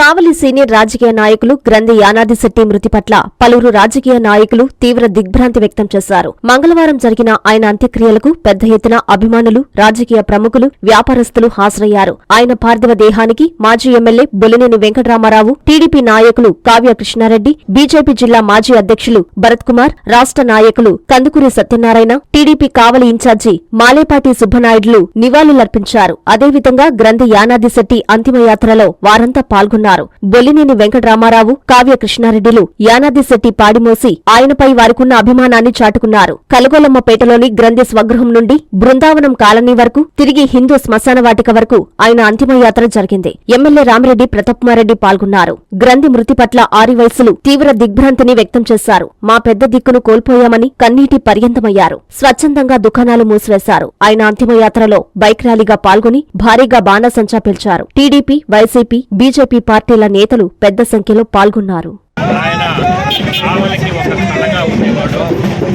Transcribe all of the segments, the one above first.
కావలి senior రాజకీయ నాయకులు గ్రంథి యానాదిశెట్టి మృతి పట్ల పలువురు రాజకీయ నాయకులు తీవ్ర దిగ్భ్రాంతి వ్యక్తం చేశారు. మంగళవారం జరిగిన ఆయన అంత్యక్రియలకు పెద్ద ఎత్తున అభిమానులు రాజకీయ ప్రముఖులు వ్యాపారస్తులు హాజరయ్యారు. ఆయన పార్థివ దేహానికి మాజీ ఎమ్మెల్యే బొలినేని వెంకటరామారావు టీడీపీ నాయకులు కావ్య కృష్ణారెడ్డి బీజేపీ జిల్లా మాజీ అధ్యక్షులు భరత్ కుమార్ రాష్ట్ర నాయకులు కందుకూరి సత్యనారాయణ టీడీపీ కావలి ఇన్ఛార్జి మాలేపాటి సుబ్బనాయుడులు నివాళులర్పించారు. అదేవిధంగా గ్రంథి యానాదిశెట్టి అంతిమయాత్రలో వారంతా పాల్గొన్నారు. బొల్లినేని వెంకటరామారావు కావ్య కృష్ణారెడ్డిలు యానాదిశెట్టి పాడిమోసి ఆయనపై వారికున్న అభిమానాన్ని చాటుకున్నారు. కలగొలమ్మపేటలోని గ్రంథి స్వగృహం నుండి బృందావనం కాలనీ వరకు తిరిగి హిందూ శ్మశాన వాటిక వరకు ఆయన అంతిమయాత్ర జరిగింది. ఎమ్మెల్యే రామిరెడ్డి ప్రతాప్మారెడ్డి పాల్గొన్నారు. గ్రంథి మృతి పట్ల ఆరివయసులు తీవ్ర దిగ్భ్రాంతిని వ్యక్తం చేశారు. మా పెద్ద దిక్కును కోల్పోయామని కన్నీటి పర్యంతమయ్యారు. స్వచ్ఛందంగా దుకాణాలు మూసివేశారు. ఆయన అంతిమయాత్రలో బైక్ ర్యాలీగా పాల్గొని భారీగా బాణసంచా పిలిచారు. టీడీపీ వైసీపీ బీజేపీ పార్టీల నేతలు పెద్ద సంఖ్యలో పాల్గొన్నారు. ఆయన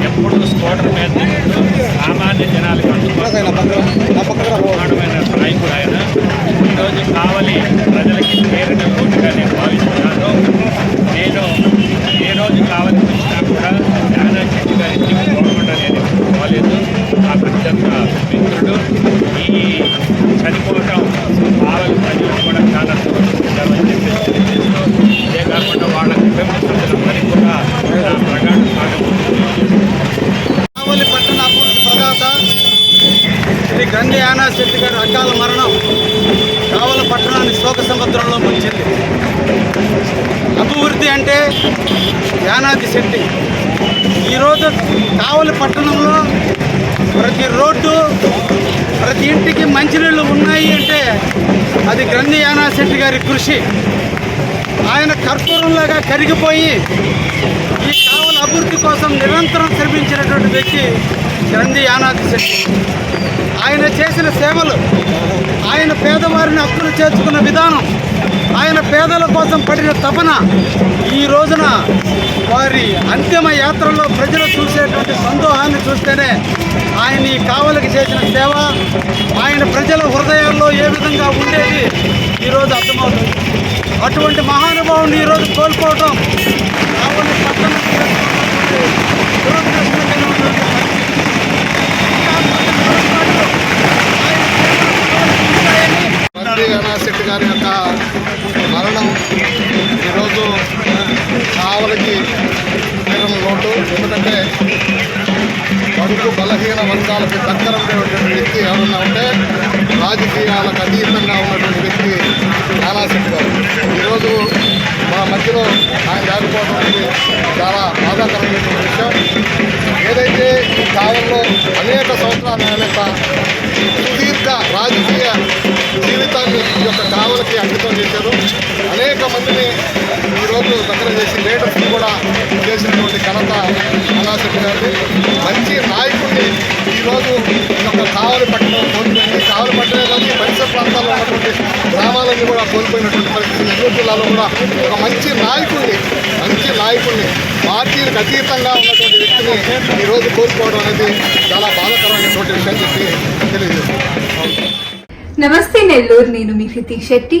ఎప్పుడు సామాన్య కావలి ప్రజలకి పేరిన నేను భావిస్తున్నాను నేను ఏ రోజు కావలికి వచ్చినా కూడా జ్ఞాన గారి ఇంటికి పోకుండా నేను యొక్క మిత్రుడు ఈ చనిపోవటం కావలి ప్రజలు కూడా చాలా దుఃఖించామని చెప్పేసి తెలియజేస్తూ ఇదే కాకుండా వాళ్ళ కుటుంబ సభ్యులందరికీ కూడా నా ప్రగాఢ కావలి పట్టణ అభివృద్ధి ప్రదాత శ్రీ గండి యానా శెట్టి గారి అకాల మరణం కావల పట్టణాన్ని శోక సముద్రంలో ముంచింది అభివృద్ధి అంటే యానాది శెట్టి. ఈరోజు కావలి పట్టణంలో ప్రతి రోడ్డు ప్రతి ఇంటికి మంచినీళ్ళు ఉన్నాయి అంటే అది గ్రంథి యానాశెట్టి గారి కృషి. ఆయన కర్పూరంలాగా కరిగిపోయి ఈ కావల అభివృద్ధి కోసం నిరంతరం శ్రమించినటువంటి వ్యక్తి గ్రంథి యానాది శెట్టి. ఆయన చేసిన సేవలు ఆయన పేదవారిని హక్కులు చేర్చుకున్న విధానం ఆయన పేదల కోసం పడిన తపన ఈ రోజున వారి అంతిమ యాత్రలో ప్రజలు చూసేటువంటి సందోహాన్ని చూస్తేనే ఆయన ఈ కావలికి చేసిన సేవ ఆయన ప్రజల హృదయాల్లో ఏ విధంగా ఉండేది ఈరోజు అర్థమవుతుంది. అటువంటి మహానుభావుని ఈరోజు కోల్పోవటం కావలి పట్టణ బండి గణాశెట్టి గారి యొక్క మరణం ఈరోజు కావలికి తీరం లోటు. ఎందుకంటే బడుగు బలహీన వర్గాలకి దగ్గర ఉండేటువంటి వ్యక్తి ఎవరన్నా ఉంటే రాజకీయాలకు అతీతంగా ఉన్నటువంటి వ్యక్తి నానాశెట్టి గారు. ఈరోజు మా మధ్యలో ఆయన లేకపోవడం అనేది చాలా బాధాకరమైనటువంటి విషయం. ఏదైతే ఈ కాలంలో అనేక సంవత్సరాలు ఆయన యొక్క ఈరోజు చేసి లీడర్స్ కూడా చేసినటువంటి ఘనత అనాశక్తి గారిది మంచి నాయకుడిని ఈరోజు ఒక కావలి పట్టణం కోల్పోయింది. కావలి పట్టణమే కానీ పరిసర ప్రాంతాల్లో ఉన్నటువంటి గ్రామాలన్నీ కూడా కోల్పోయినటువంటి పరిస్థితి నెల్లూరు జిల్లాలో కూడా ఒక మంచి నాయకుడిని మంచి నాయకుడిని పార్టీలకు అతీతంగా ఉన్నటువంటి వ్యక్తిని ఈరోజు కోల్పోవడం అనేది చాలా బాధాకరమైనటువంటి విషయం చెప్పి తెలియజేస్తున్నాను. నమస్తే నెల్లూరు నేను మీ హృతిక్ శెట్టి.